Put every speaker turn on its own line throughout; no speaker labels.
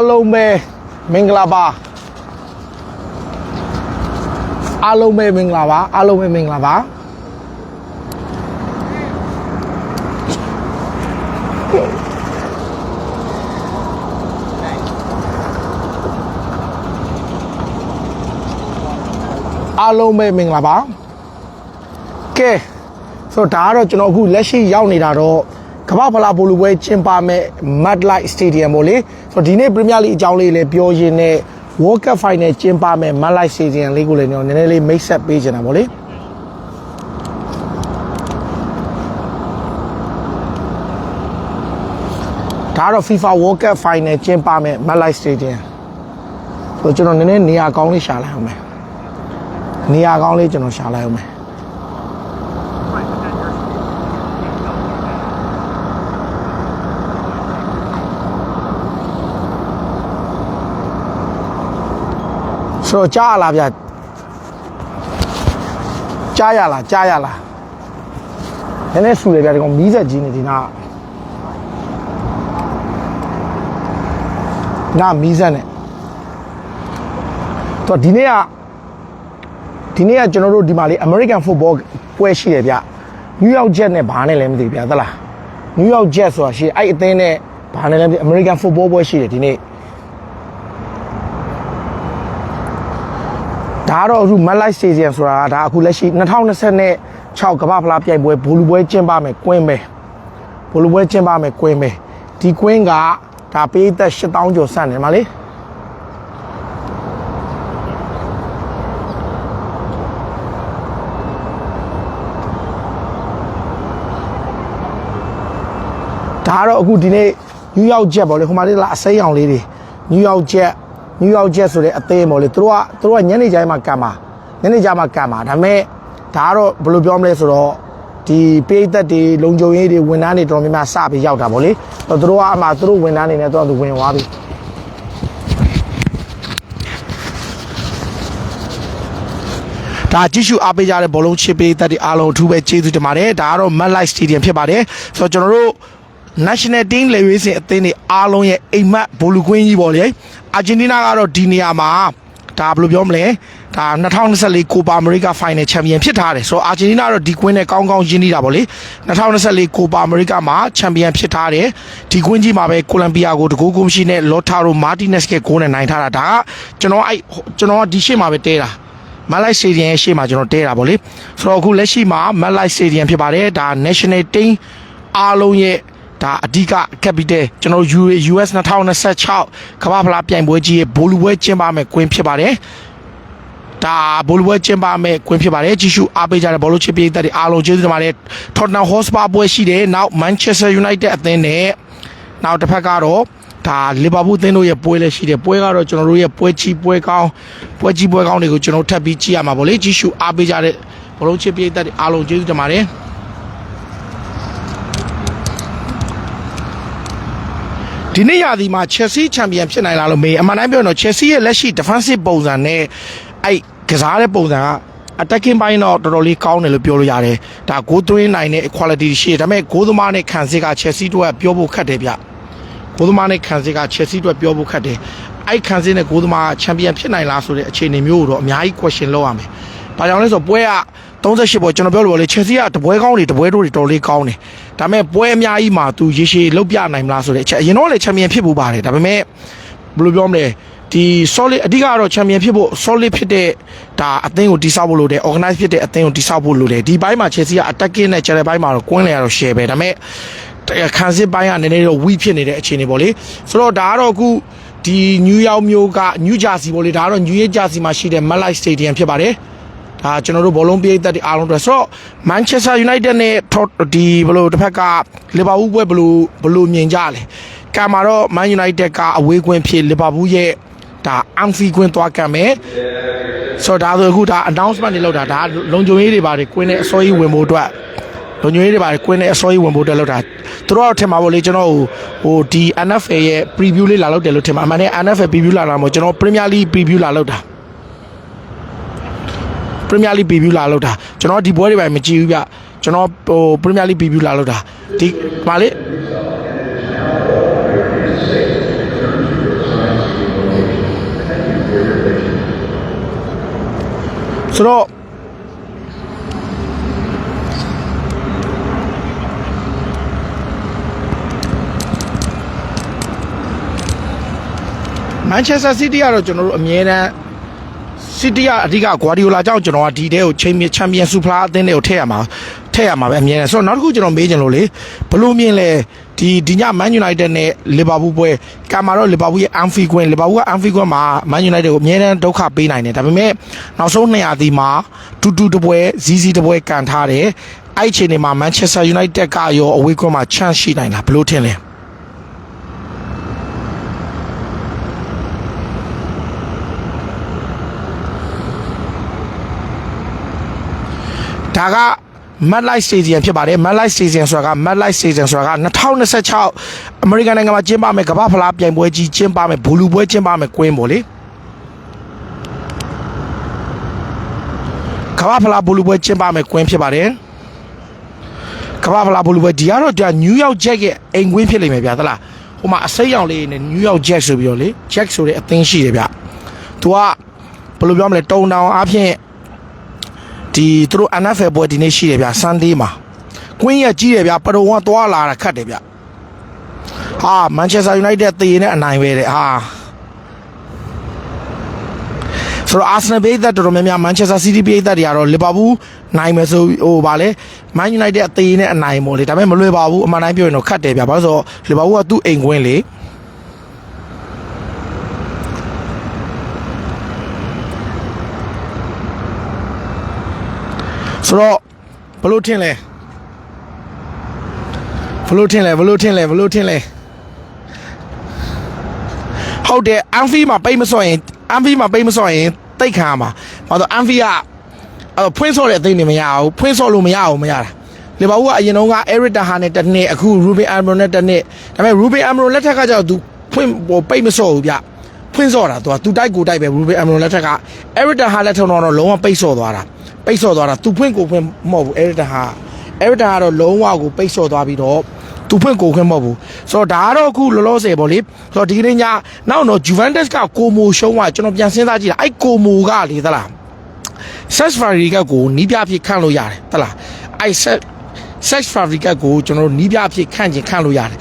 အားလုံးပဲမင်္ဂလာပါအားလုံးပဲမင်္ဂလာပါအားလုံးပဲမင်္ဂလာပါအားလုံးပဲမင်္ဂလာပါကဲဆိုတော့ဒါကတော့ကျွန်တော်အခုလက်ရှိရောက်နေတာတော့ ကမ္ဘာဖလားဘောလုံးပွဲကျင်းပမဲ့ Madlight Stadium ပေါ့လေဆိုတော့ဒီနေ့ Premier League အကြောင်းလေးလည်းပြောရင်းနဲ့ World Cup Final ကျင်းပမဲ့ Madlight Stadium လေးကိုလည်းကျွန်တော်နည်းနည်းလေးမိတ်ဆက်ပေးချင်တာပေါ့လေဒါကတော့ FIFA World Cup Final ကျင်းပမဲ့ Madlight Stadium ဆိုတော့ကျွန်တော်နည်းနည်းနေရာကောင်းလေးရှာလိုက်အောင်မယ်နေရာကောင်းလေးကျွန်တော်ရှာလိုက်အောင်မယ် ဆိုတော့ကြားရလားဗျကြားရလားကြားရလားနည်းနည်းဆူတယ်ဗျဒီကောင်မီးဆက်ကြီးနေဒီနာနာမီးဆက်နဲ့တော့ဒီနေ့ကဒီနေ့ကကျွန်တော်တို့ဒီမှာလေ American football ပွဲရှိတယ်ဗျ New York Jet နဲ့ဘာနဲ့လဲမသိဘူးဗျသလား New York Jet ဆိုတာရှိအဲ့အသင်းနဲ့ဘာနဲ့လဲမသိ American football ပွဲရှိတယ်ဒီနေ့ ဒါကတော့အခု Madlight Stadium ဆိုတာကဒါအခုလက်ရှိ2026ကမ္ဘာဖလားပြိုင်ပွဲဘောလူပွဲကျင်းပမယ်ကွင်းပဲဘောလူပွဲကျင်းပမယ်ကွင်းပဲဒီကွင်းကဒါပေးသက်8000ကျော်စံတယ်မလေးဒါကတော့အခုဒီနေ့ New York Jet ပေါ့လေဟိုမှာလေးလာအစိမ်းအောင်လေးတွေ New York Jet New York Jet ဆိုတဲ့အသေးပေါ့လေသူတို့ကသူတို့ကညနေကျရင်မှကံပါညနေကျမှကံပါဒါပေမဲ့ဒါကတော့ဘယ်လိုပြောမလဲဆိုတော့ဒီပေးသက်တွေလုံခြုံရေးတွေဝန်ထမ်းတွေတော်တော်များများစပြီးရောက်တာပေါ့လေသူတို့ကအမှသူတို့ဝန်ထမ်းတွေနဲ့တော့သူဝင်သွားပြီဒါကြည့်ရှုအားပေးကြတဲ့ဘောလုံးချစ်ပေးသက်တွေအားလုံးအထူးပဲကျေးဇူးတင်ပါတယ်ဒါကတော့ Madlight Stadium ဖြစ်ပါတယ်ဆိုတော့ကျွန်တော်တို့ National Team လေရွေးစင်အသင်းတွေအားလုံးရဲ့အိမ်မက်ဘိုလူကွင်းကြီးပေါ့လေအာဂျင်တီးနားကတော့ဒီနေရာမှာဒါဘယ်လိုပြောမလဲဒါ2024ကိုပါအမေရိကဖိုင်နယ်ချန်ပီယံဖြစ်ထားတယ်ဆိုတော့အာဂျင်တီးနားကတော့ဒီကွင်းနဲ့ကောင်းကောင်းရင်းနှီးတာပေါ့လေ2024ကိုပါအမေရိကမှာချန်ပီယံဖြစ်ထားတယ်ဒီကွင်းကြီးမှာပဲကိုလံဘီယာကိုတကူကူမရှိနဲ့လော်တာရိုမာတီနက်စ်ကဂိုးနဲ့နိုင်ထားတာဒါကကျွန်တော်အဲ့ကျွန်တော်ကဒီရှေ့မှာပဲတဲတာမက်လိုက်စတေဒီယံရဲ့ရှေ့မှာကျွန်တော်တဲတာဗောလေဆိုတော့အခုလက်ရှိမှာမက်လိုက်စတေဒီယံဖြစ်ပါတယ်ဒါ national team အားလုံးရဲ့ ဒါအဓိက capital ကျွန်တော်တို့ US 2026ကမ္ဘာဖလားပြိုင်ပွဲကြီးရဲ့ဘိုလူပွဲကျင်းပမယ်ကွင်းဖြစ်ပါတယ်ဒါဘိုလူပွဲကျင်းပမယ်ကွင်းဖြစ်ပါတယ်ကြည့်ရှုအားပေးကြတဲ့ဘောလုံးချစ်ပြည်သက်တွေအားလုံးကျေးဇူးတင်ပါတယ် Tottenham Hotspur ပွဲရှိတယ်နောက် Manchester United အသင်းနဲ့နောက်တစ်ဖက်ကတော့ဒါလီဗာပူးအသင်းတို့ရဲ့ပွဲလည်းရှိတယ်ပွဲကတော့ကျွန်တော်တို့ရဲ့ပွဲချီပွဲကောင်းပွဲချီပွဲကောင်းတွေကိုကျွန်တော်ထပ်ပြီးကြည့်ရမှာဗောလေကြည့်ရှုအားပေးကြတဲ့ဘောလုံးချစ်ပြည်သက်တွေအားလုံးကျေးဇူးတင်ပါတယ် ဒီနေ့ရာသီမှာ Chelsea ချန်ပီယံဖြစ်နိုင်လားလို့မေးအမှန်တိုင်းပြောရင်တော့ Chelsea ရဲ့လက်ရှိ defensive ပုံစံနဲ့အဲ့ကစားတဲ့ပုံစံက attacking ဘိုင်းတော့တော်တော်လေးကောင်းတယ်လို့ပြောလို့ရတယ်ဒါဂိုးသွင်းနိုင်တဲ့ quality ရှိတယ်ဒါပေမဲ့ဂိုးသမားနဲ့ခံစစ်က Chelsea တို့ကပြောဖို့ခက်တယ်ဗျဂိုးသမားနဲ့ခံစစ်က Chelsea အတွက်ပြောဖို့ခက်တယ်အဲ့ခံစစ်နဲ့ဂိုးသမားချန်ပီယံဖြစ်နိုင်လားဆိုတဲ့အခြေအနေမျိုးကိုတော့အများကြီး question လောက်ရမယ်။ဘာကြောင့်လဲဆိုတော့ပွဲက38ပွဲကျွန်တော်ပြောလို့လေ Chelsea ကတပွဲကောင်းတွေတပွဲတို့တွေတော်လေးကောင်းတယ်။ ဒါပေမဲ့ပွဲအများကြီးမှာသူရေရှည်လောက်ပြနိုင်မလားဆိုတဲ့အချက်အရင်တော့လေချန်ပီယံဖြစ်ဖို့ပါတယ်ဒါပေမဲ့ဘယ်လိုပြောမလဲဒီ solid အဓိကတော့ချန်ပီယံဖြစ်ဖို့ solid ဖြစ်တဲ့ဒါအသင်းကိုတိစောက်ဖို့လိုတယ် organize ဖြစ်တဲ့အသင်းကိုတိစောက်ဖို့လိုတယ်ဒီဘိုင်းမှာ Chelsea က attacking နဲ့ channel ဘိုင်းမှာတော့ကွင်းလေရတော့ share ပဲဒါပေမဲ့ခံစစ်ပိုင်းကနည်းနည်းတော့ weak ဖြစ်နေတဲ့အခြေအနေပေါ့လေဆိုတော့ဒါကတော့အခုဒီနယူးယောက်မြို့ကနယူးဂျာစီပေါ့လေဒါကတော့နယူးဂျာစီမှာရှိတဲ့ Malai Stadium ဖြစ်ပါတယ် ဒါကျွန်တော်တို့ဘောလုံးပြေးသက်တွေအားလုံးအတွက်ဆိုတော့ Manchester United နဲ့ဒီဘယ်လိုတစ်ဖက်က Liverpool ပွဲဘယ်လိုဘယ်လိုမြင်ကြလဲကံမှာတော့ Man United ကအဝေးကွင်းဖြစ် Liverpool ရဲ့ဒါ Anfield ကွင်းသွားကံမယ်ဆိုတော့ဒါဆိုအခုဒါ announcement တွေလောက်တာဒါလုံခြုံရေးတွေပါတယ်ကွင်းနဲ့အစောကြီးဝင်ဖို့အတွက်လုံညွေးတွေပါကွင်းနဲ့အစောကြီးဝင်ဖို့တက်လောက်တာသူတို့ကတော့ထင်ပါဗောလေကျွန်တော်ဟိုဟိုဒီ NFL ရဲ့ preview လေးလာလောက်တယ်လို့ထင်ပါအမှန်နဲ့ NFL preview လာလာမို့ကျွန်တော် Premier League preview လာလောက်တာ ပရီးမီးယားလိဂ်ပီဗျူးလာလောက်တာကျွန်တော်ဒီပွဲတွေပိုင်းမကြည့်ဘူးဗျကျွန်တော်ဟိုပရီးမီးယားလိဂ်ပီဗျူးလာလောက်တာဒီမာလေးဆိုတော့မန်ချက်စတာစီးတီးကတော့ကျွန်တော်တို့အမြဲတမ်း စီးတီးကအဓိကဂွာဒီယိုလာကြောင့်ကျွန်တော်ကဒီတဲကိုချိန်မြချန်ပီယံဆူဖလားအသင်းတွေကိုထည့်ရမှာထည့်ရမှာပဲအမြဲတမ်းဆိုတော့နောက်တစ်ခုကျွန်တော်မေးချင်လို့လေဘလို့မြင်လဲဒီဒီညမန်ယူနိုက်တက်နဲ့လီဗာပူးပွဲကံမာတော့လီဗာပူးရဲ့အန်ဖီကွင်းလီဗာပူးကအန်ဖီကွင်းမှာမန်ယူနိုက်တက်ကိုအမြဲတမ်းဒုက္ခပေးနိုင်တယ်ဒါပေမဲ့နောက်ဆုံး200ဒီမှာတူတူတပွဲဇီဇီတပွဲကန်ထားတယ်အဲ့အချိန်တွေမှာမန်ချက်စတာယူနိုက်တက်ကရောအဝေးကွင်းမှာချန်ရှိနိုင်လားဘလို့ထင်လဲ ဒါက Mad Light Stadium ဖြစ်ပါတယ် Mad Light Stadium ဆိုတာက Mad Light Stadium ဆိုတာက2026အမေရိကန်နိုင်ငံမှာကျင်းပမယ်ကမ္ဘာဖလားပြိုင်ပွဲကြီးကျင်းပမယ်ဘူလူပွဲကျင်းပမယ်ကွင်းပေါ့လေကမ္ဘာဖလားဘူလူပွဲကျင်းပမယ်ကွင်းဖြစ်ပါတယ်ကမ္ဘာဖလားဘူလူပွဲဒီကတော့ဒါ New York Jet ရဲ့အိမ်ကွင်းဖြစ်လိမ့်မယ်ဗျာသလားဟိုမှာအစိမ်းရောင်လေးနဲ့ New York Jet ဆိုပြီးတော့လေ Jet ဆိုတဲ့အသင်းရှိတယ်ဗျသူကဘယ်လိုပြောမလဲတုံတောင်အဖြစ် ဒီသူတို့ NFL ပွဲဒီနေ့ရှိတယ်ဗျာ Sunday မှာကွင်းရကြီးတယ်ဗျာပရုံကသွားလာတာခတ်တယ်ဗျာဟာမန်ချက်စတာယူနိုက်တက်တည်နေအနိုင်ပဲတဲ့ဟာဆိုတော့ Arsenal ဘေးသက်တော်တော်များများ Manchester City ဘေးသက်တွေကတော့ Liverpool နိုင်မယ်ဆိုဟိုဗာလဲ Man United အသေးနဲ့အနိုင်မို့လေဒါပေမဲ့မလွယ်ပါဘူးအမှန်တိုင်းပြောရင်တော့ခတ်တယ်ဗျာဘာလို့ဆိုတော့ Liverpool ကသူ့အိမ်ကွင်းလေ ဆိုတော့ဘလို့ထင်လဲဘလို့ထင်လဲဘလို့ထင်လဲဘလို့ထင်လဲဟုတ်တယ်အန်ဖီမှာပိတ်မစော့ရင်အန်ဖီမှာပိတ်မစော့ရင်တိတ်ခါမှာဘာလို့အန်ဖီကအဲ့ဖွင့်စော့တဲ့အသိနေမရဘူးဖွင့်စော့လို့မရအောင်မရတာလီဗာပူးကအရင်တုန်းက Eric Dyer နဲ့တစ်နှစ်အခု Ruben Amorim နဲ့တစ်နှစ်ဒါပေမဲ့ Ruben Amorim လက်ထက်ကကျတော့ तू ဖွင့်ပိတ်မစော့ဘူးဗျဖွင့်စော့တာ तू သူတိုက်ကိုတိုက်ပဲ Ruben Amorim လက်ထက်က Eric Dyer လက်ထက်တော့လုံးဝပိတ်စော့သွားတာ ပိတ်စော့သွားတာ तू ဖွင့်ကိုဖွင့်မဟုတ်ဘူး Eric Taha Eric Taha ကတော့လုံးဝကိုပိတ်စော့သွားပြီးတော့သူဖွင့်ကိုခွင့်မဟုတ်ဘူးဆိုတော့ဒါကတော့အခုလောလောဆယ်ပေါ့လေဆိုတော့ဒီကနေ့ညနောက်တော့ Juventus ကကိုမိုရှုံးသွားကျွန်တော်ပြန်စဉ်းစားကြည့်တာအဲ့ကိုမိုကလေသလား search fabric ကိုနီးပြဖြစ်ခန့်လို့ရတယ်သလားအဲ့ search search fabric ကိုကျွန်တော်တို့နီးပြဖြစ်ခန့်ချင်ခန့်လို့ရတယ်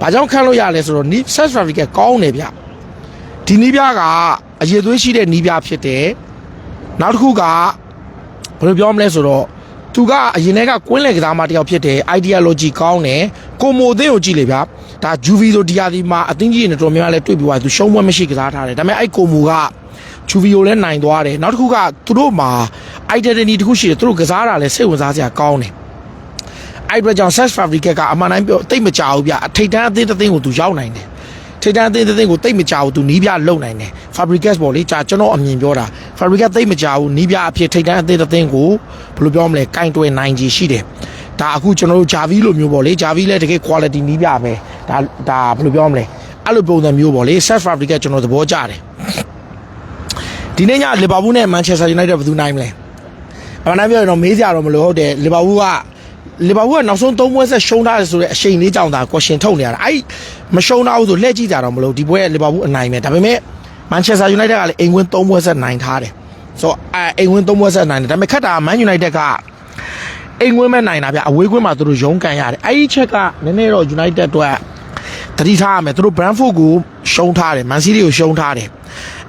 ဘာကြောင့်ခန့်လို့ရလဲဆိုတော့နီး search fabric ကောင်းတယ်ဗျဒီနီးပြကအရေးသွေးရှိတဲ့နီးပြဖြစ်တယ်နောက်တစ်ခုက ဘယ်လိုပြောမလဲဆိုတော့သူကအရင်ကကွင်းလေကစားမတစ်ယောက်ဖြစ်တယ် ideology ကောင်းတယ်ကိုမိုအသင်းကိုကြည့်လေဗျာဒါ Juve ဆိုဒီယာဒီမှာအသင်းကြီးတွေနဲ့တော်များများလဲတွေ့ပြီးသွားသူရှုံးပွဲမရှိကစားထားတယ်ဒါပေမဲ့အဲ့ကိုမိုကချူဗီယိုလည်းနိုင်သွားတယ်နောက်တစ်ခုကသူတို့မှာ identity တစ်ခုရှိတယ်သူတို့ကစားတာလည်းစိတ်ဝင်စားစရာကောင်းတယ်အဲ့အတွက်ကြောင့် search fabric ကအမှန်တိုင်းပြောတိတ်မကြဘူးဗျအထိတ်တန်းအသင်းတစ်သင်းကိုသူရောက်နိုင်တယ် ထိတ်တန်းအသင်းတစ်သင်းကိုတိတ်မကြဘူးသူနီးပြလုံနိုင်တယ် fabricas ပေါ့လေကြာကျွန်တော်အမြင်ပြောတာ fabricas တိတ်မကြဘူးနီးပြအဖြစ်ထိတ်တန်းအသင်းတစ်သင်းကိုဘယ်လိုပြောမလဲကင်တွယ်နိုင်ကြီးရှိတယ်ဒါအခုကျွန်တော်တို့ဂျာဗီလိုမျိုးပေါ့လေဂျာဗီလည်းတကယ် quality နီးပြပဲဒါဒါဘယ်လိုပြောမလဲအဲ့လိုပုံစံမျိုးပေါ့လေ search fabric ကကျွန်တော်သဘောကျတယ်ဒီနေ့ညလီဗာပူးနဲ့မန်ချက်စတာယူနိုက်တက်ဘယ်သူနိုင်မလဲအမှန်တမ်းပြောရင်တော့မေးစရာတော့မလိုဟုတ်တယ်လီဗာပူးက လီဗာပူးကနောက်ဆုံး၃ပွဲဆက်ရှုံးထားတယ်ဆိုတော့အချိန်လေးကြောင့်သာကွက်ရှင်ထုတ်နေရတာအဲ့မရှုံးတော့ဘူးဆိုလှည့်ကြည့်ကြတော့မလို့ဒီပွဲကလီဗာပူးအနိုင်ပဲဒါပေမဲ့မန်ချက်စတာယူနိုက်တက်ကလည်းအိမ်ဝင်၃ပွဲဆက်နိုင်ထားတယ်ဆိုတော့အဲအိမ်ဝင်၃ပွဲဆက်နိုင်တယ်ဒါပေမဲ့ခက်တာမန်ယူနိုက်တက်ကအိမ်ဝင်မဲ့နိုင်တာဗျအဝေးကွင်းမှာသူတို့ရုံးကန်ရတယ်အဲ့ဒီချက်ကနည်းနည်းတော့ယူနိုက်တက်အတွက်တတိထားရမယ်သူတို့ Brentford ကိုရှုံးထားတယ်မန်စီးတီးကိုရှုံးထားတယ်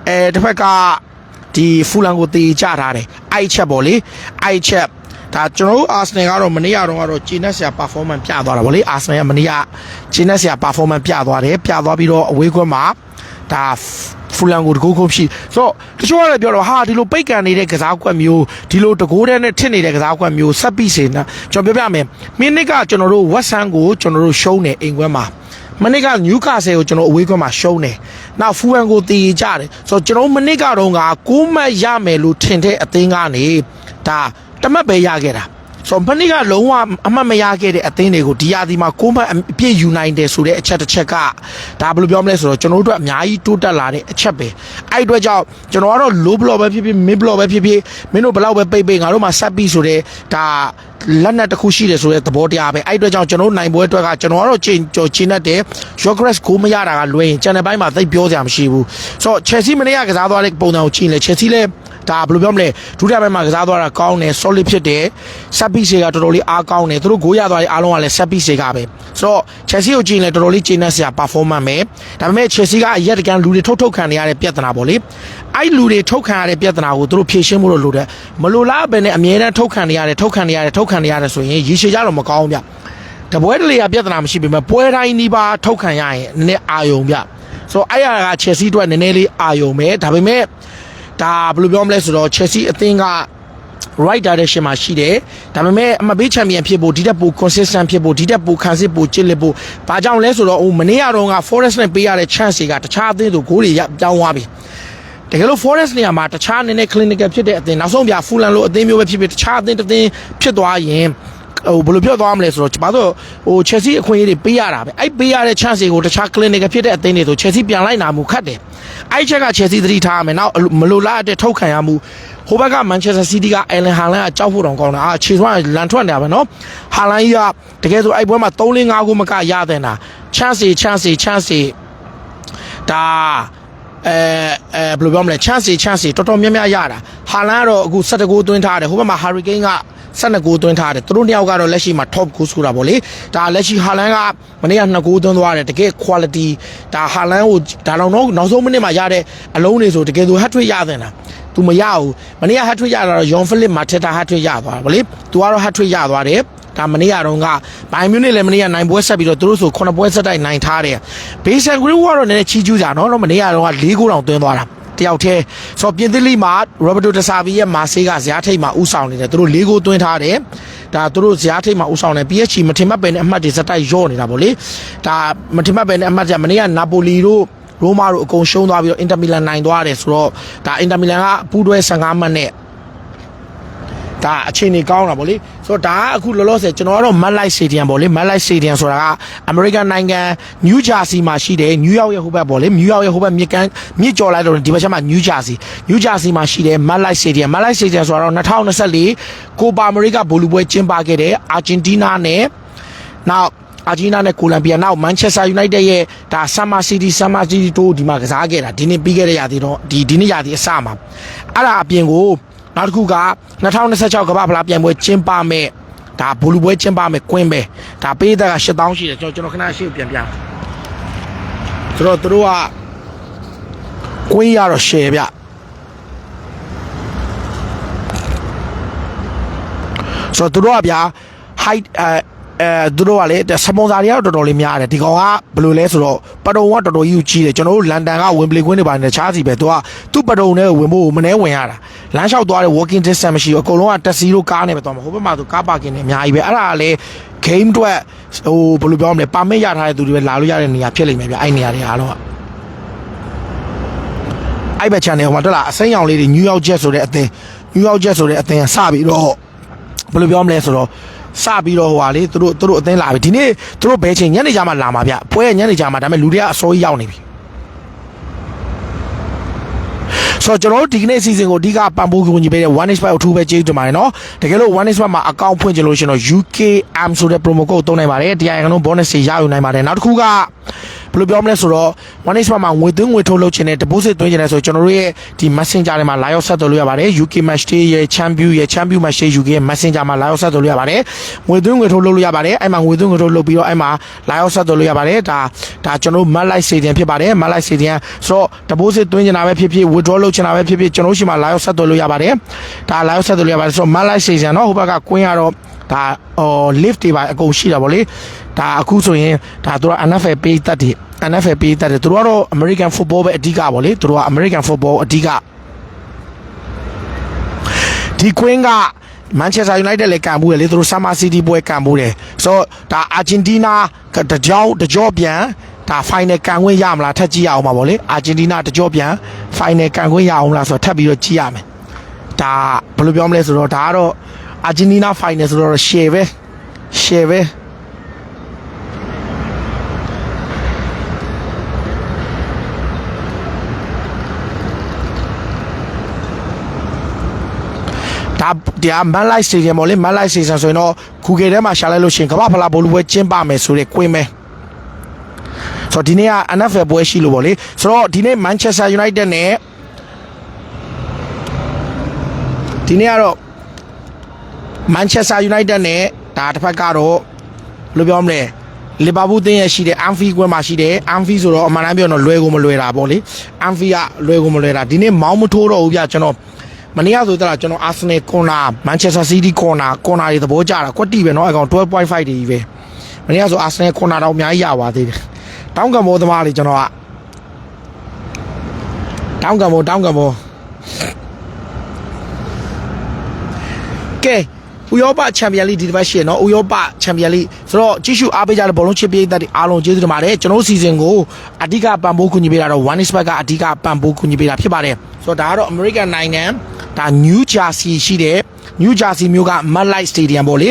အဲတစ်ဖက်ကဒီဖူလန်ကိုတေချထားတယ်အဲ့ချက်ပေါ့လေအဲ့ချက် ဒါကျွန်တော်တို့အာဆနယ်ကတော့မနေ့ကတော့ကတော့ဂျင်းနက်ဆရာ performance ပြသွားတာဗောလေအာဆနယ်ကမနေ့ကဂျင်းနက်ဆရာ performance ပြသွားတယ်ပြသွားပြီးတော့အဝေးခွန်းမှာဒါဖူလန်ကိုတကူခုဖြစ်ဆိုတော့တချို့ကလည်းပြောတော့ဟာဒီလိုပိတ်ကန်နေတဲ့ကစားကွက်မျိုးဒီလိုတကိုးတဲ့နဲ့ထစ်နေတဲ့ကစားကွက်မျိုးဆက်ပြီးစေနာကျွန်တော်ပြောပြမယ်မိနစ်ကကျွန်တော်တို့ဝက်ဆန်ကိုကျွန်တော်တို့ရှုံးတယ်အိမ်ခွဲမှာမနစ်ကနျူကာဆယ်ကိုကျွန်တော်အဝေးခွင့်မှာရှုံးတယ်။နောက်ဖူဟန်ကိုတည်ကြတယ်။ဆိုတော့ကျွန်တော်မနစ်ကတော့ကကိုမှတ်ရမယ်လို့ထင်တဲ့အသင်းကနေဒါ တမတ်ပဲရခဲ့တာ။ဆိုတော့မနစ်ကလုံးဝအမှတ်မရခဲ့တဲ့အသင်းတွေကိုဒီရာဒီမှာကိုမှတ်အပြည့်ယူနိုင်တယ်ဆိုတဲ့အချက်တစ်ချက်ကဒါဘယ်လိုပြောမလဲဆိုတော့ကျွန်တော်တို့အတွက်အများကြီးတိုးတက်လာတဲ့အချက်ပဲ။အဲ့ဒီအတွက်ကြောင့်ကျွန်တော်ကတော့ low block ပဲဖြစ်ဖြစ် mid block ပဲဖြစ်ဖြစ်မင်းတို့ဘယ်လောက်ပဲပိတ်ပိတ်ငါတို့မှာဆက်ပြီးဆိုတဲ့ဒါလက်နက်တစ်ခုရှိတယ်ဆိုတဲ့သဘောတရားပဲအဲ့အတွက်ကြောင့်ကျွန်တော်တို့နိုင်ပွဲအတွက်ကကျွန်တော်ကတော့ချိန်ကြော်ချင်းတတ်တယ် Yogres ကိုမရတာကလွှဲရင် channel ဘိုင်းမှာသိပ်ပြောစရာမရှိဘူးဆိုတော့ Chelsea မနေ့ကကစားသွားတဲ့ပုံစံကိုကြည့်လဲ Chelsea လဲ ဒါဘယ်လိုပြောမလဲဒုတိယပိုင်းမှာကစားသွားတာကောင်းတယ် solid ဖြစ်တယ် set piece တွေကတော်တော်လေးအားကောင်းတယ်သူတို့ဂိုးရသွားတဲ့အားလုံးကလည်း set piece တွေကပဲဆိုတော့ Chelsea ကိုကြည့်ရင်လည်းတော်တော်လေးကျေနပ်စရာ performance ပဲဒါပေမဲ့ Chelsea ကအရက်တကန်လူတွေထုတ်ထုတ်ခံနေရတဲ့ပြဿနာပေါ့လေအဲ့လူတွေထုတ်ခံရတဲ့ပြဿနာကိုသူတို့ဖြေရှင်းဖို့လို့လိုတယ်မလိုလားပဲနဲ့အမြဲတမ်းထုတ်ခံနေရတယ်ထုတ်ခံနေရတယ်ထုတ်ခံနေရတယ်ဆိုရင်ရေရှည်ကြတော့မကောင်းဘူးဗျတပွဲတလေရပြဿနာမရှိပေမဲ့ပွဲတိုင်းနီးပါးထုတ်ခံရရင်နည်းနည်းအာယုံဗျဆိုတော့အဲ့ရက Chelsea အတွက်နည်းနည်းလေးအာယုံပဲဒါပေမဲ့ ဒါဘယ်လိုပြောမလဲဆိုတော့ Chelsea အသင်းက right direction မှာရှိတယ်ဒါပေမဲ့အမပေးချန်ပီယံဖြစ်ဖို့ဒီတက်ပို consistent ဖြစ်ဖို့ဒီတက်ပိုခံစစ်ပိုကျစ်လက်ဖို့ဘာကြောင့်လဲဆိုတော့ဟိုမနေ့ကတော့က forest နဲ့ပေးရတဲ့ chance တွေကတခြားအသင်းဆိုဂိုးတွေရပြောင်းသွားပြီတကယ်လို့ forest နေရာမှာတခြားနည်းနည်း clinical ဖြစ်တဲ့အသင်းနောက်ဆုံးပြ fulan လို့အသင်းမျိုးပဲဖြစ်ဖြစ်တခြားအသင်းတစ်သင်းဖြစ်သွားရင် ဟိုဘယ်လိုပြောသွားမလဲဆိုတော့ဘာလို့ဟို Chelsea အခွင့်အရေးတွေပေးရတာပဲအဲ့ပေးရတဲ့ chance တွေကိုတခြား clinical ဖြစ်တဲ့အသင်းတွေဆို Chelsea ပြန်လိုက်နာမှုခတ်တယ်အဲ့ချက်က Chelsea သတိထားရမယ်နောက်မလိုလားတဲ့ထုတ်ခံရမှုဟိုဘက်က Manchester City က Ellen Haaland ကကြောက်ဖို့တောင်ကောင်းတာအာခြေစွမ်းလန်ထွက်နေတာပဲနော် Haaland ကြီးကတကယ်ဆိုအဲ့ပွဲမှာ3 5 5ခုမကရတဲ့နာ chance chance chance ဒါအဲအဲဘယ်လိုပြောမလဲ chance chance တော်တော်များများရတာဟာလန်ကတော့အခု17ဂိုးသွင်းထားတယ်ဟိုဘက်မှာ Hurricane က 12ဂိုးသွင်းထားတယ်သူတို့နှစ်ယောက်ကတော့လက်ရှိမှာ top goal scorer ပေါ့လေဒါလက်ရှိဟာလန်ကမနေ့က2ဂိုးသွင်းသွားတယ်တကယ် quality ဒါဟာလန်ကိုဒါတော့နောက်ဆုံးမိနစ်မှာရတဲ့အလုံးတွေဆိုတကယ်ဆို hat trick ရတဲ့နာသူမရဘူးမနေ့က hat trick ရတာတော့ John Philip Mateta hat trick ရသွားတာဗောလေသူကတော့ hat trick ရသွားတယ်ဒါမနေ့ကတော့ကဘိုင်မြူနစ်လည်းမနေ့ကနိုင်ပွဲဆက်ပြီးတော့သူတို့ဆို9ပွဲဆက်တိုက်နိုင်ထားတယ်ဘေးဆန်ဂရီဝါတော့နည်းနည်းချီးကျူးကြနော်တော့မနေ့ကတော့က၄ဂိုးတောင်သွင်းသွားတာ တယောက်တည်းဆိုတော့ပြင်သစ်လိမှာရောဘတ်တိုတဆာဗီရဲ့မာဆေးကဇာတ်ထိတ်မှာဥဆောင်နေတယ်သူတို့၄ဂိုးသွင်းထားတယ်ဒါသူတို့ဇာတ်ထိတ်မှာဥဆောင်နေ PSG မထင်မှတ်ပဲနဲ့အမှတ်တွေစက်တိုက်ရော့နေတာဗောလေဒါမထင်မှတ်ပဲနဲ့အမှတ်ကမနေ့ကနာပိုလီတို့ရိုမာတို့အကုန်ရှုံးသွားပြီးတော့အင်တာမီလန်နိုင်သွားတယ်ဆိုတော့ဒါအင်တာမီလန်ကပူးတွဲ15မှတ်နဲ့ ဒါအခြေအနေကောင်းတာဗောလေဆိုတော့ဒါကအခုလောလောဆယ်ကျွန်တော်ကတော့မတ်လိုက်စီဒီယံဗောလေမတ်လိုက်စီဒီယံဆိုတာကအမေရိကန်နိုင်ငံနယူးဂျာစီမှာရှိတယ်နယူးယောက်ရဲ့ဟိုဘက်ဗောလေနယူးယောက်ရဲ့ဟိုဘက်မြစ်ကမ်းမြစ်ကျော်လိုက်တော့ဒီဘက်ချက်မှာနယူးဂျာစီနယူးဂျာစီမှာရှိတယ်မတ်လိုက်စီဒီယံမတ်လိုက်စီဒီယံဆိုတော့2024ကိုပါအမေရိကဘိုလူပွဲကျင်းပခဲ့တယ်အာဂျင်တီးနားနဲ့နောက်အာဂျီနာနဲ့ကိုလံဘီယာနောက်မန်ချက်စတာယူနိုက်တက်ရဲ့ဒါဆမ်မာစီးတီးဆမ်မာစီးတီးတို့ဒီမှာကစားခဲ့တာဒီနေ့ပြီးခဲ့တဲ့ရာသီတော့ဒီဒီနေ့ရာသီအစမှာအဲ့ဒါအပြင်ကို နောက်တစ်ခုက2026ကမ္ဘာဖလားပြိုင်ပွဲကျင်းပမဲ့ဒါဘူလူပွဲကျင်းပမဲ့ကွင်းပဲဒါပေးတဲ့က8000ရှိတယ်ကျွန်တော်ကျွန်တော်ခဏရှေ့ပြန်ပြဆိုတော့သူတို့ကကွင်းရတော့ share ဗျဆိုတော့သူတို့ကဗျာ height အဲအဲသူတို့ကလေစပွန်ဆာတွေကတော့တော်တော်လေးများတယ်ဒီကောင်ကဘယ်လိုလဲဆိုတော့ပတုံကတော်တော်ကြီးကြီးတယ်ကျွန်တော်တို့လန်ဒန်ကဝင်ပလီကွင်းတွေပါနေချားစီပဲသူကသူ့ပတုံနဲ့ဝင်ဖို့မနှဲဝင်ရတာလမ်းလျှောက်သွားတဲ့ walking distance မရှိဘူးအကုန်လုံးကတက်စီတို့ကားနဲ့ပဲသွားမှာဟိုဘက်မှာဆိုကားပါကင်တွေအများကြီးပဲအဲ့ဒါကလေ game အတွက်ဟိုဘယ်လိုပြောမလဲပါမစ်ရထားတဲ့သူတွေပဲလာလို့ရတဲ့နေရာဖြစ်လိမ့်မယ်ဗျအဲ့နေရာတွေအားလုံးကအဲ့ဘက် channel ဟိုမှာတက်လာအစိမ်းရောင်လေးတွေ New York Jets ဆိုတဲ့အသင်း New York Jets ဆိုတဲ့အသင်းကစပြီးတော့ဘယ်လိုပြောမလဲဆိုတော့ စပြီးတော့ဟိုဟာလေသူတို့သူတို့အသင်းလာပြီဒီနေ့သူတို့ဘယ်ချိန်ညနေကြမှာလာမှာဗျပွဲညနေကြမှာဒါပေမဲ့လူတွေကအစိုးရရောက်နေပြီ ဆိုတော့ကျွန်တော်တို့ဒီကနေ့အစီအစဉ်ကိုအဓိကပံ့ပိုးကူညီပေးတဲ့ One Expert အထူးပဲကျေးဇူးတင်ပါတယ်နော်တကယ်လို့ One Expert မှာအကောင့်ဖွင့်ချင်လို့ရှင်တော့ UKM ဆိုတဲ့ promo code သုံးနိုင်ပါတယ်တရားရန်ကုန် bonus တွေရယူနိုင်ပါတယ်နောက်တစ်ခုကဘယ်လိုပြောမလဲဆိုတော့ One Expert မှာငွေသွင်းငွေထုတ်လုပ်ချင်တဲ့ deposit သွင်းချင်တဲ့ဆိုကျွန်တော်တို့ရဲ့ဒီ Messenger တွေမှာလာရောက်ဆက်သွယ်လို့ရပါတယ် UK Match Day ရဲ့ Champion ရဲ့ Champion Match Day UK ရဲ့ Messenger မှာလာရောက်ဆက်သွယ်လို့ရပါတယ်ငွေသွင်းငွေထုတ်လုပ်လို့ရပါတယ်အဲ့မှာငွေသွင်းငွေထုတ်လုပ်ပြီးတော့အဲ့မှာလာရောက်ဆက်သွယ်လို့ရပါတယ်ဒါဒါကျွန်တော်တို့ Mad Light Stadium ဖြစ်ပါတယ် Mad Light Stadium ဆိုတော့ deposit သွင်းချင်တာပဲဖြစ်ဖြစ် withdraw လုပချင်တာပဲဖြစ်ဖြစ်ကျွန်တော်တို့ရှိမှာလာရောက်ဆက်သွယ်လို့ရပါတယ်ဒါလာရောက်ဆက်သွယ်လို့ရပါတယ်ဆိုတော့ Mad Light Stadium เนาะဟိုဘက်ကကွင်းကတော့ဒါဟို lift တွေပါအကုန်ရှိတာဗောလေဒါအခုဆိုရင်ဒါတို့က NFL ပေးတတ်တယ် NFL ပေးတတ်တယ်သူတို့ကတော့ American football ပဲအဓိကဗောလေသူတို့က American football အဓိကဒီကွင်းက Manchester United လည်းကန်ဘူးလေသူတို့ Summer City ပွဲကန်ဘူးတယ်ဆိုတော့ဒါ Argentina တကြောင်တကြောပြန် ဒါ final ကန်ခွင့်ရမလားထပ်ကြည့်ရအောင်ပါဗောလေ Argentina တကြောပြန် final ကန်ခွင့်ရအောင်လားဆိုတော့ထပ်ပြီးတော့ကြည့်ရမယ်ဒါဘယ်လိုပြောမလဲဆိုတော့ဒါကတော့ Argentina final ဆိုတော့ share ပဲ share ပဲဒါဒီမန်လိုက်စတေဒီယံပေါ့လေမန်လိုက်စတေဒီယံဆိုရင်တော့ Google ထဲမှာရှာလိုက်လို့ရှိရင်ကမ္ဘာဖလားဘောလုံးပွဲကျင်းပမယ်ဆိုတဲ့ကွင်းပဲ ဆိုတော့ဒီနေ့က NFL ပွဲရှိလို့ပေါ့လေဆိုတော့ဒီနေ့ Manchester United နဲ့ ဒီနေ့ကတော့မန်ချက်စတာယူနိုက်တက်နဲ့ဒါတစ်ဖက်ကတော့ဘယ်လိုပြောမလဲလီဗာပူးတင်းရရှိတဲ့အန်ဖီကွင်းမှာရှိတဲ့အန်ဖီဆိုတော့အမှန်တမ်းပြောတော့လွယ်ကိုမလွယ်တာပေါ့လေအန်ဖီကလွယ်ကိုမလွယ်တာဒီနေ့မောင်းမထိုးတော့ဘူးဗျကျွန်တော်မနေ့ကဆိုတော့ကျွန်တော်အာဆင်နယ်ကွန်နာမန်ချက်စတာစီးတီးကွန်နာကွန်နာတွေသဘောကျတာကွက်တီပဲเนาะအကောင်12.5တွေကြီးပဲမနေ့ကဆိုအာဆင်နယ်ကွန်နာတော့အများကြီးရပါသေးတယ် တောင်းကံမောသမားလေးကျွန်တော်ကတောင်းကံမောတောင်းကံမောကဲဥရောပချန်ပီယံလိဒီတစ်ပတ်ရှိရနော်ဥရောပချန်ပီယံလိဆိုတော့ကြီးစုအားပေးကြတဲ့ဘောလုံးချစ်ပြေးသက်တွေအားလုံးကျေးဇူးတင်ပါတယ်ကျွန်တော်စီစဉ်ကိုအဓိကပံ့ပိုးကူညီပေးတာတော့ One Spot ကအဓိကပံ့ပိုးကူညီပေးတာဖြစ်ပါတယ်ဆိုတော့ဒါကတော့ American နိုင်ငံဒါ New Jersey ရှိတဲ့ New Jersey မြို့က Mud Stadium ပေါ့လေ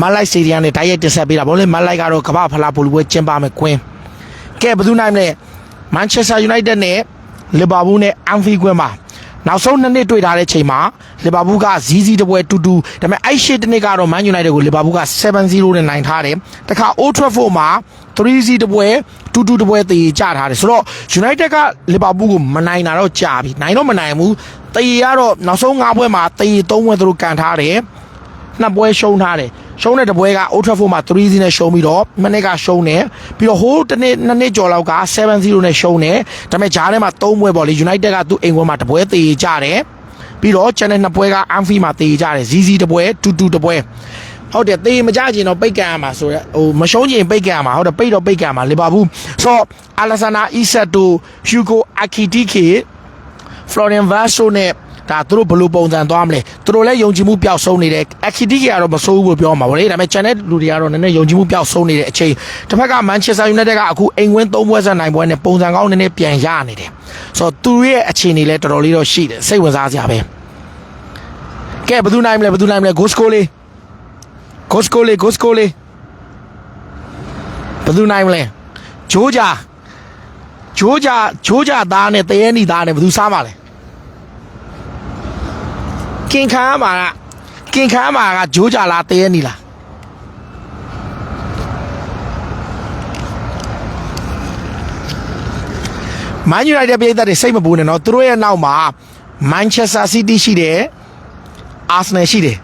Mud Stadium နဲ့တိုက်ရိုက်တင်ဆက်ပေးတာပေါ့လေ Mud ကတော့ကမ္ဘာဖလားပိုလီပွဲကျင်းပမယ်ကွင်း ကဲဘယ်သူနိုင်မလဲ Manchester United နဲ့ Liverpool နဲ့ Anfield ကွင်းမှာနောက်ဆုံးနှစ်နှစ်တွေ့ထားတဲ့ချိန်မှာလီဗာပူးကဇီးဇီးတပွဲတူတူဒါပေမဲ့အဲ့ရှစ်တနစ်ကတော့မန်ယူနိုက်တက်ကိုလီဗာပူးက7-0နဲ့နိုင်ထားတယ်တခါ Old Trafford မှာ3-0တပွဲတူတူတပွဲတည်ကြထားတယ်ဆိုတော့ United ကလီဗာပူးကိုမနိုင်တာတော့ကြာပြီနိုင်တော့မနိုင်ဘူးတည်ကတော့နောက်ဆုံး၅ပွဲမှာတည်၃ပွဲသူတို့ကန်ထားတယ်နှစ်ပွဲရှုံးထားတယ် ရှုံးတဲ့တပွဲက Old Trafford မှာ3-0နဲ့ရှုံးပြီးတော့မနေ့ကရှုံးတယ်ပြီးတော့ဟိုးတစ်နေ့နှစ်နှစ်ကျော်လောက်က7-0နဲ့ရှုံးတယ်ဒါပေမဲ့ဂျားထဲမှာ3ပွဲပေါ့လေ United ကသူ့အိမ်ကွင်းမှာတပွဲတည်ကြတယ်ပြီးတော့ channel နှစ်ပွဲကအန်ဖီမှာတည်ကြတယ် ZZ တပွဲတူတူတပွဲဟုတ်တယ်တေးမကြချင်တော့ပိတ်ကန်ရမှာဆိုရက်ဟိုမရှုံးချင်ပိတ်ကန်ရမှာဟုတ်တယ်ပိတ်တော့ပိတ်ကန်ရမှာလီဗာပူးဆိုတော့အာလက်ဆန်နာအီဆက်တိုဟျူဂိုအာကီတီကေဖလော်ရန်ဗာဆိုနဲ့ ဒါသူတို့ဘယ်လိုပုံစံသွားမလဲသူတို့လည်းယုံကြည်မှုပျောက်ဆုံးနေတယ်အခီတီကေကတော့မဆိုးဘူးလို့ပြောမှာဗောလေဒါပေမဲ့ channel လူတွေကတော့နည်းနည်းယုံကြည်မှုပျောက်ဆုံးနေတဲ့အချိန်တစ်ဖက်က Manchester United ကအခုအိမ်ဝင်း၃ပွဲဆက်နိုင်ပွဲနဲ့ပုံစံကောင်းနည်းနည်းပြန်ရနေတယ်ဆိုတော့သူတို့ရဲ့အခြေအနေလည်းတော်တော်လေးတော့ရှိတယ်စိတ်ဝင်စားစရာပဲကဲဘယ်သူနိုင်မလဲဘယ်သူနိုင်မလဲ Ghost Goal လေး Ghost Goal လေး Ghost Goal လေးဘယ်သူနိုင်မလဲဂျိုးဂျာဂျိုးဂျာဂျိုးဂျာသားနဲ့တရေနီသားနဲ့ဘယ်သူစားမှာလဲ ကင်ခမ်းမှာကကင်ခမ်းမှာကဂျိုးကြလားတဲနီလားမန်ယူနိုက်တက်ပြည်သက်တွေစိတ်မပူနဲ့နော်သူတို့ရဲ့နောက်မှာမန်ချက်စတာစီးတီးရှိတယ်အာဆနယ်ရှိတယ်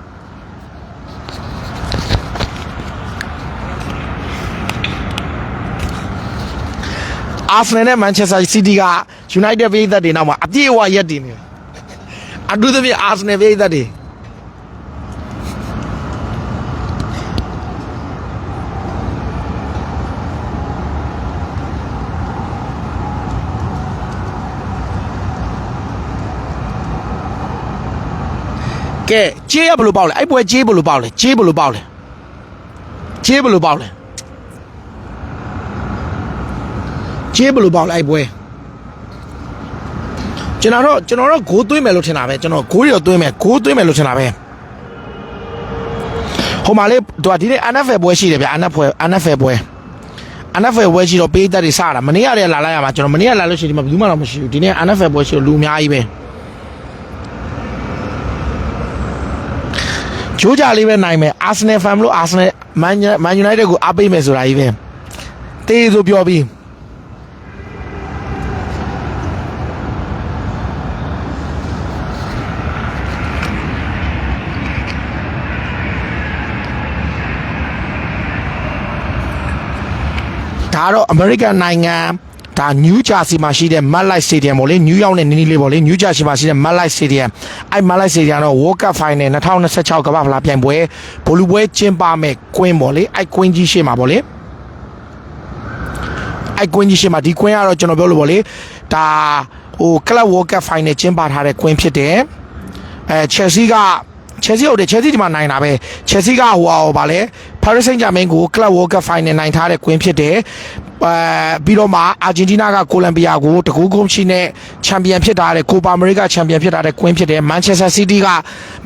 အာဆနယ်နဲ့မန်ချက်စတာစီးတီးကယူနိုက်တက်ပြည်သက်တွေနောက်မှာအပြည့်အဝရက်တည်နေတယ် အထူးသဖြင့်အာဆနယ်ပြည်သက်တွေကဲကြေးရဘယ်လိုပေါက်လဲအဲ့ပွဲကြေးဘယ်လိုပေါက်လဲကြေးဘယ်လိုပေါက်လဲကြေးဘယ်လိုပေါက်လဲကြေးဘယ်လိုပေါက်လဲအဲ့ပွဲ ကျွန်တော်တော့ကျွန်တော်တော့ဂိုးသွင်းမယ်လို့ထင်တာပဲကျွန်တော်ဂိုးရောသွင်းမယ်ဂိုးသွင်းမယ်လို့ထင်တာပဲဟိုမှာလေသူကဒီနေ့ NFL ပွဲရှိတယ်ဗျ NFL NFL ပွဲ NFL ပွဲရှိတော့ပေးသက်တွေစတာမနေ့ကတည်းကလာလိုက်ရမှာကျွန်တော်မနေ့ကလာလို့ရှိရင်ဒီမှာဘယ်သူမှတော့မရှိဘူးဒီနေ့ NFL ပွဲရှိတော့လူအများကြီးပဲဂျိုးကြလေးပဲနိုင်မယ်အာဆနယ်ဖန်လို့အာဆနယ်မန်မန်ယူနိုက်တက်ကိုအားပေးမယ်ဆိုတာကြီးပဲတေးဆိုပြောပြီး ဒါကတော့ American နိုင်ငံဒါ New Jersey မှာရှိတဲ့ Mad-Light Stadium ပေါ့လေ New York နဲ့နီးနီးလေးပေါ့လေ New Jersey မှာရှိတဲ့ Mad-Light Stadium အဲ့ Mad-Light Stadium တော့ World Cup Final 2026ကမ္ဘာ့ဖလားပြိုင်ပွဲဘိုလ်လူပွဲကျင်းပမဲ့ကွင်းပေါ့လေအဲ့ကွင်းကြီးရှေ့မှာပေါ့လေအဲ့ကွင်းကြီးရှေ့မှာဒီကွင်းကတော့ကျွန်တော်ပြောလို့ပေါ့လေဒါဟို Club World Cup Final ကျင်းပထားတဲ့ကွင်းဖြစ်တယ်အဲ Chelsea က Chelsea ဟုတ်တယ် Chelsea ဒီမှာနိုင်တာပဲ Chelsea ကဟိုဟာဟိုဗာလဲ Paris Saint-Germain ကို Club World Cup Final နိုင်ထားတဲ့ကွင်းဖြစ်တယ်အဲပြီးတော့မှအာဂျင်တီးနားကကိုလံဘီယာကိုတကူကုန်းချီနဲ့ချန်ပီယံဖြစ်ထားတဲ့ကိုပါအမေရိကချန်ပီယံဖြစ်ထားတဲ့ကွင်းဖြစ်တယ်မန်ချက်စတာစီးတီးက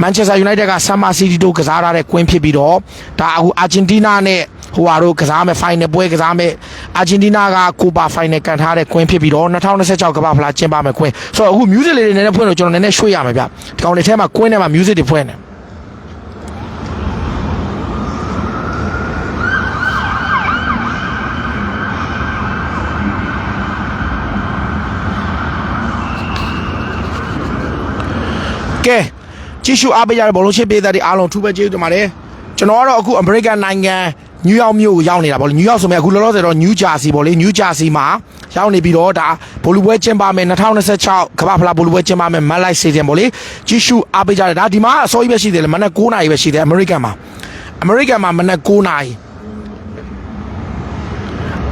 မန်ချက်စတာယူနိုက်တက်ကဆမ်မာစီးတီးတို့ကစားထားတဲ့ကွင်းဖြစ်ပြီးတော့ဒါအခုအာဂျင်တီးနားနဲ့ဟိုဟာတို့ကစားမယ် final ပွဲကစားမယ်အာဂျင်တီးနားကကိုပါ final ကန်ထားတဲ့ကွင်းဖြစ်ပြီးတော့2026ကမ္ဘာဖလားကျင်းပမယ်ကွင်းဆိုတော့အခု music လေးတွေနည်းနည်းဖွင့်လို့ကျွန်တော်နည်းနည်းရွှေ့ရမယ်ဗျဒီကောင်တွေထဲမှာကွင်းထဲမှာ music တွေဖွင့်နေ ကဲကြည့်ရှုအားပေးကြတဲ့ဘောလုံးချစ်ပေးတဲ့အားလုံးထူးပဲကျေးဇူးတင်ပါတယ်ကျွန်တော်ကတော့အခုအမေရိကန်နိုင်ငံနယူးယောက်မြို့ကိုရောက်နေတာပေါ့လေနယူးယောက်ဆိုမြဲအခုလောလောဆယ်တော့နယူးဂျာစီပေါ့လေနယူးဂျာစီမှာရောက်နေပြီးတော့ဒါဘိုလူပွဲကျင်းပမယ်2026ကမ္ဘာဖလားဘိုလူပွဲကျင်းပမယ်မတ်လိုက်စီတင်ပေါ့လေကြည့်ရှုအားပေးကြတယ်ဒါဒီမှာအစောကြီးပဲရှိတယ်လေမနက်9နာရီပဲရှိတယ်အမေရိကန်မှာအမေရိကန်မှာမနက်9နာရီ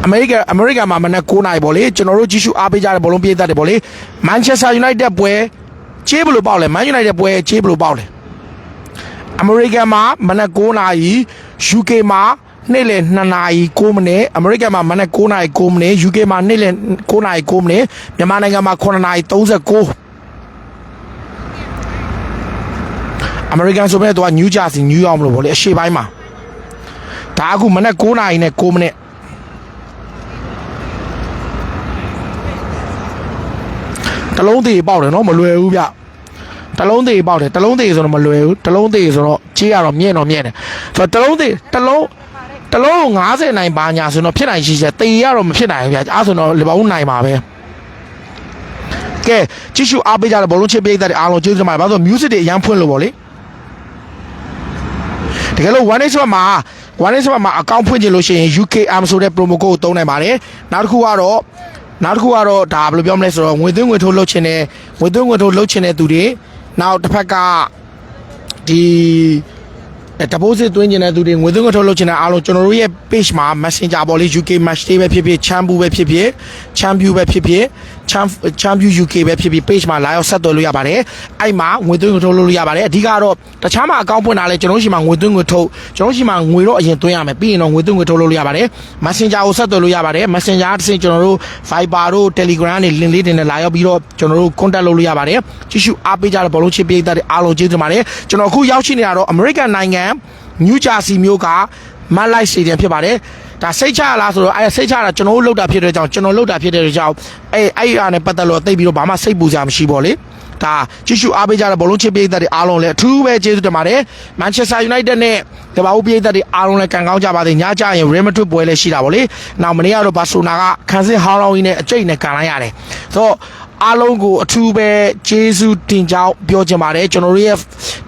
အမေရိကန်အမေရိကန်မှာမနက်9နာရီပေါ့လေကျွန်တော်တို့ကြည့်ရှုအားပေးကြတဲ့ဘောလုံးပြေးတတ်တယ်ပေါ့လေမန်ချက်စတာယူနိုက်တက်ပွဲ ချေးဘယ်လိုပေါက်လဲမန်ယူနိုက်တက်ပွဲချေးဘယ်လိုပေါက်လဲအမေရိကန်မှာမနက်9နာရီ UK မှာနေ့လယ်2နာရီ9မိနစ်အမေရိကန်မှာမနက်9နာရီ9မိနစ် UK မှာနေ့လယ်9နာရီ9မိနစ်မြန်မာနိုင်ငံမှာ9နာရီ39အမေရိကန်ဆိုမဲ့တော့နယူးဂျာစီနယူးယောက်မလို့ပေါ့လေအရှေ့ပိုင်းမှာဒါအခုမနက်9နာရီနဲ့9မိနစ် တလုံးသေးပေါက်တယ်နော်မလွယ်ဘူးဗျတလုံးသေးပေါက်တယ်တလုံးသေးဆိုတော့မလွယ်ဘူးတလုံးသေးဆိုတော့ကြေးရတော့မြင့်တော့မြင့်တယ်ဆိုတော့တလုံးသေးတလုံးတလုံး90နိုင်ပါညာဆိုတော့ဖြစ်နိုင်ရှိချက်တေရတော့မဖြစ်နိုင်ဘူးဗျအားဆိုတော့လီဗာပူးနိုင်ပါပဲကဲကြည့်ရှုအားပေးကြတဲ့ဘောလုံးချစ်ပေးတဲ့အားလုံးကျေးဇူးတင်ပါတယ်ဘာလို့ music တွေအရန်ဖွင့်လို့ပေါ့လေတကယ်လို့ one day swap မှာ one day swap မှာအကောင့်ဖွင့်ချင်လို့ရှိရင် UKM ဆိုတဲ့ promo code ကိုသုံးနိုင်ပါတယ်နောက်တစ်ခုကတော့ နောက်တစ်ခုကတော့ဒါဘယ်လိုပြောမလဲဆိုတော့ငွေသွင်းငွေထုတ်လုပ်ချင်တဲ့ငွေသွင်းငွေထုတ်လုပ်ချင်တဲ့သူတွေနောက်တစ်ဖက်ကဒီအဲ deposit သွင်းချင်တဲ့သူတွေငွေသွင်းငွေထုတ်လုပ်ချင်တဲ့အားလုံးကျွန်တော်တို့ရဲ့ page မှာ Messenger ပေါ်လေး UK Match Day ပဲဖြစ်ဖြစ် Champu ပဲဖြစ်ဖြစ် Champu ပဲဖြစ်ဖြစ် Champ Champu UK ပဲဖြစ်ဖြစ် page မှာလာရောက်ဆက်သွယ်လို့ရပါတယ်အဲ့မှာငွေသွင်းငွေထုတ်လုပ်လို့ရပါတယ်အဓိကတော့တခြားမှာအကောင့်ဖွင့်တာလဲကျွန်တော်တို့ရှိမှာငွေသွင်းငွေထုတ်ကျွန်တော်တို့ရှိမှာငွေတော့အရင်သွင်းရမယ်ပြီးရင်တော့ငွေသွင်းငွေထုတ်လုပ်လို့ရပါတယ် Messenger ကိုဆက်သွယ်လို့ရပါတယ် Messenger တစ်ဆင့်ကျွန်တော်တို့ Viber တို့ Telegram တွေ link လေးတွေနဲ့လာရောက်ပြီးတော့ကျွန်တော်တို့ contact လုပ်လို့ရပါတယ်ကြည့်ရှုအားပေးကြတဲ့ဘောလုံးချစ်ပေးတဲ့အားလုံးကျေးဇူးတင်ပါတယ်ကျွန်တော်အခုရောက်ရှိနေတာတော့ American နိုင်ငံ New Jersey မြို့က Malai Stadium ဖြစ်ပါတယ် ဒါစိတ်ချရလားဆိုတော့အဲစိတ်ချတာကျွန်တော်တို့လောက်တာဖြစ်တဲ့ကြောင့်ကျွန်တော်လောက်တာဖြစ်တဲ့ကြောင့်အဲအဲ့ဒီအားနဲ့ပတ်သက်လို့သိပြီးတော့ဘာမှစိတ်ပူစရာမရှိပါလေဒါကြည့်ရှုအားပေးကြတဲ့ဘောလုံးချစ်ပေးတဲ့အားလုံးလည်းအထူးပဲကျေးဇူးတင်ပါတယ် Manchester United နဲ့ကမ္ဘာဦးပြည်သက်တွေအားလုံးလည်းကံကောင်းကြပါစေညကြရင် Real Madrid ပွဲလည်းရှိတာဗောလေနောက်မနေ့ကတော့ Barcelona ကခန်းစစ်ဟောင်းလောင်းကြီးနဲ့အကျိတ်နဲ့ကန်လိုက်ရတယ်ဆိုတော့အားလုံးကိုအထူးပဲကျေးဇူးတင်ကြောင်းပြောချင်ပါတယ်ကျွန်တော်တို့ရဲ့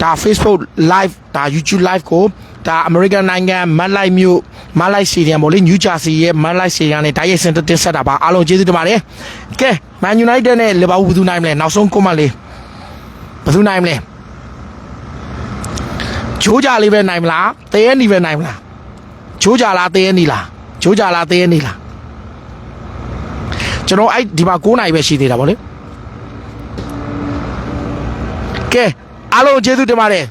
ဒါ Facebook live ဒါ YouTube live ကို ဒါ American နိုင်ငံမတ်လိုက်မြို့မတ်လိုက်စီရီယံပေါ့လေ New Jersey ရဲ့မတ်လိုက်စီရီယံနဲ့ဒါရဲ့ center တင်ဆက်တာပါအားလုံးကျေးဇူးတင်ပါတယ်ကဲ Man United နဲ့ Liverpool ဘယ်သူနိုင်မလဲနောက်ဆုံးကွန်မန့်လေးဘယ်သူနိုင်မလဲဂျိုးကြလေးပဲနိုင်မလားတဲရနီပဲနိုင်မလားဂျိုးကြလားတဲရနီလားဂျိုးကြလားတဲရနီလားကျွန်တော်အဲ့ဒီမှာ9နိုင်ပဲရှိသေးတာဗောလေကဲအားလုံးကျေးဇူးတင်ပါတယ်